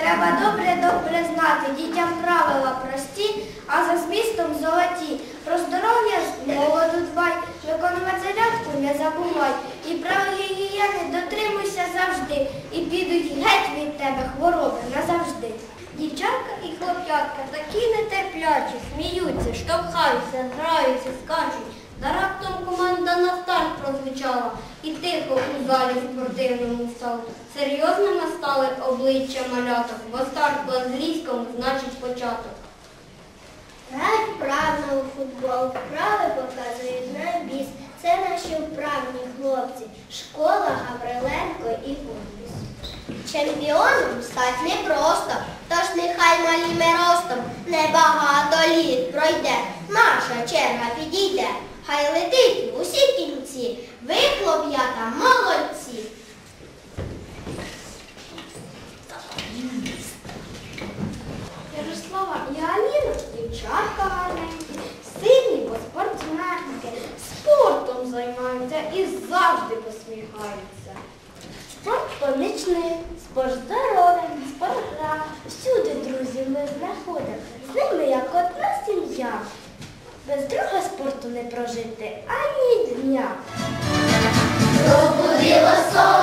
треба добре-добре знати. Дітям правила прості, а за змістом золоті. Про здоров'я молоду дбай, виконувати зарядку не забувай. І правил гігієни дотримуйся завжди. І підуть геть від тебе хвороби назавжди. Дівчатка і хлоп'ятка такі нетерплячі, сміються, штовхаються, граються, скачуть. Та раптом команда на старт прозвучала і тихо у залі спортивному стало. Серйозними стали обличчя маляток, бо старт по англійському значить початок. Грають вправно у футбол, вправи показують на біс. Це наші вправні хлопці. Школа Гавриленко і Гумбіс. Чемпіоном стать непросто, тож нехай маліми ростом небагато літ пройде. Наша черга підійде, хай летить в усі кінці, ви, хлоп'ята, молодці. Ярослава і Аліна дівчатка гарненькі, сильні бо спортсменки, спортом займаються і завжди посміхаються. Спорт поничний, спорт здоровий, спорт гра. Всюди друзів ми знаходимо. З ними як одна сім'я. Без друга спорту не прожити ані дня. Пробудило сонце.